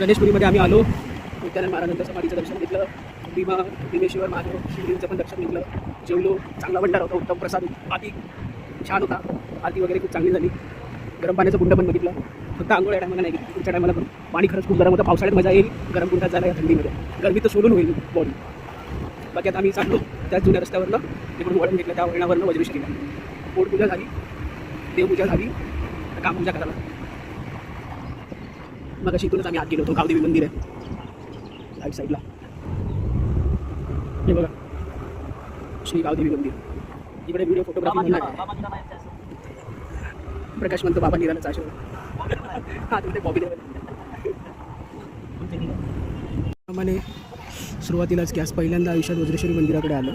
गणेशपुरीमध्ये आम्ही आलो. विद्यानंद महाराजांच्या समाधीचं दर्शन घेतलं. भीमा भीमेश्वर महादेव शिवलिंगचं पण दर्शन घेतलं. जेवलो. चांगला भंडारा होता. उत्तम प्रसाद आरती छान होता. आरती वगैरे खूप चांगली झाली. गरम पाण्याचं कुंड पण बघितलं. फक्त आंघोळ या टायमाला नाही घेतली. पुढच्या टायमाला पण पाणी खरंच खूप गरम होतं. पावसाळ्यात मजा येईल. गरम कुंडात जायला या थंडीमध्ये. गरमी तर सोडून होईल बॉडी बाकी आता आम्ही चाललो. त्याच जुन्या रस्त्यावरनं. तिकडून वळण घेतलं. त्या वळणावरनं वज्रेश्वरीला पोटपूजा झाली. देवपूजा झाली. आता कामपूजा करायला मग अशी इथूनच आम्ही आत गेलो होतो गावदेवी मंदिर आहे. राईट साईडला हे बघा. श्री गावदेवी मंदिर. इकडे व्हिडिओ फोटोग्राफी म्हणणार आहे. प्रकाश म्हणतो बाबा निरालाचा आशीर्वाद. हा तिकडे बॉबी प्रमाणे सुरुवातीलाच गॅस पहिल्यांदा आयुष्यात वज्रेश्वरी मंदिराकडे आलं.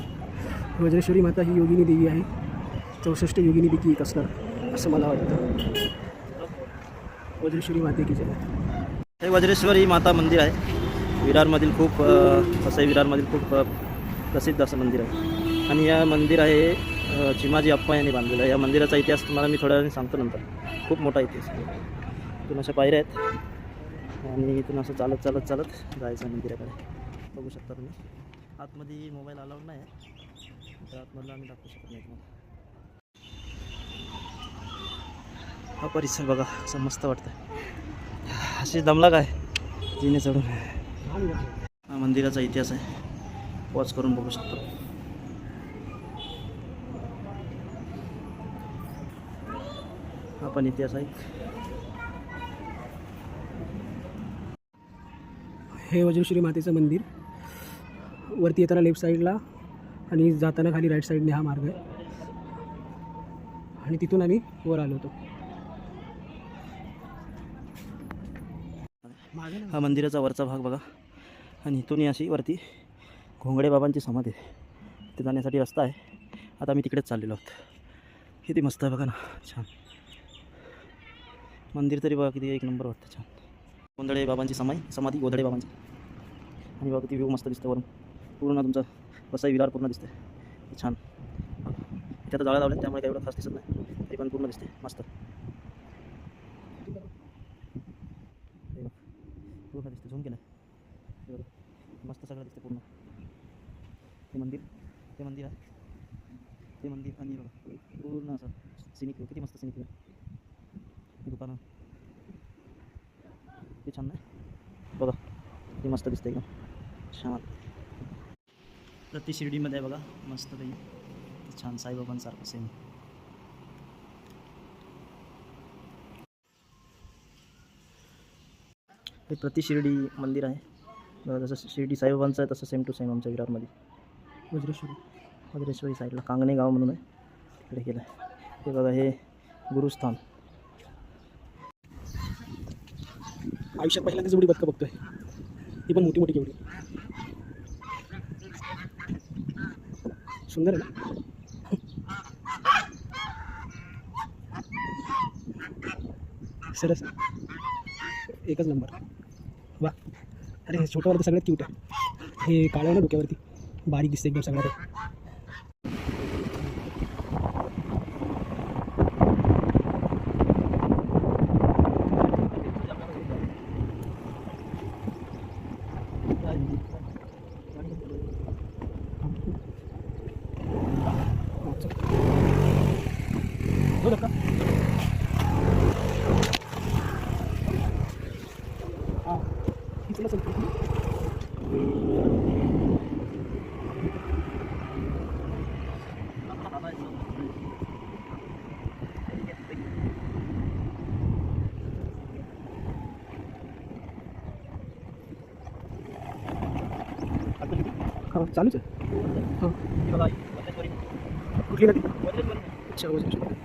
वज्रेश्वरी माता ही योगिनी देवी आहे. चौसष्ट योगिनीपैकी एक असणार असं मला वाटतं. वज्रेश्वरी माते की जय. हे वज्रेश्वरी माता मंदिर आहे. विरारमधील खूप असं विरारमधील खूप प्रसिद्ध असं मंदिर आहे. आणि या मंदिर आहे चिमाजी अप्पा यांनी बांधलेलं आहे. या मंदिराचा इतिहास तुम्हाला मी थोड्या वेळाने सांगतो नंतर. खूप मोठा इतिहास इथून अशा पायऱ्या आहेत. आणि इथून असं चालत चालत चालत जायचं मंदिराकडे. बघू शकता तुम्ही. आतमध्ये मोबाईल अलाउड नाही आहे. तर आतमधला आम्ही दाखवू शकत नाही तुम्हाला. हा परिसर बघा असं मस्त वाटतं अशी दमला काय? जिने चढून. हा मंदिराचा इतिहास आहे. वॉच करून बघू शकतो. हा पण इतिहास आहे. हे वज्रश्री मातेचं मंदिर. वरती येताना लेफ्ट साईडला आणि जाताना खाली राईट साईडने हा मार्ग आहे. आणि तिथून आम्ही वर आलो होतो. हा मंदिराचा वरचा भाग बघा. आणि इथून अशी वरती घोंगडे बाबांची समाधी आहे. तिथे जाण्यासाठी रस्ता आहे. आता आम्ही तिकडेच चाललेलो आहोत. किती मस्त आहे बघा ना. छान. मंदिर तरी बघा किती एक नंबर वाटतं. छान. गोंधळे बाबांची समाई समाधी गोधळे बाबांची. आणि बघा किती व्यू मस्त दिसतं वरून. पूर्ण तुमचा वसई विरार पूर्ण दिसते छान. इथे आता जाळ्या लावल्या त्यामुळे काही एवढं खास दिसत नाही. तरी पण पूर्ण दिसते मस्त. पूर्ण दिसते झूम केलं हे बघा मस्त सगळं दिसते पूर्ण. ते मंदिर ते मंदिर आहे. ते मंदिर आणि बघा पूर्ण असं सिनिक किती मस्त सिनिक हे दुकानं ते छान नाही? बघा ते मस्त दिसते एकदम. छान. तर ती शिर्डीमध्ये आहे बघा मस्त ते छान साईबाबांसारखं सेम हे प्रति शिर्डी मंदिर आहे. जसं शिर्डी साईबाबांचं आहे तसं सेम टू सेम आमच्या विरारमध्ये. वज्रेश्वरी वज्रेश्वरी साईडला कांगणे गाव म्हणून आहे. तिकडे गेलं आहे. हे बघा हे गुरुस्थान. आयुष्यात पहिल्यांदा जेवढी बदकं बघतोय. ती पण मोठी मोठी केवढी. सुंदर आहे ना? सरस. एकच नंबर. वा. अरे हे छोटं तर सगळ्यात क्यूट आहे. हे काळं आहे ना डोक्यावरती? बारीक दिसते एकदम सगळ्यात. हो नका हां इथलं संपलं. हां चालूच आहे हां कुठली नदी अच्छा वज्रेश्वरी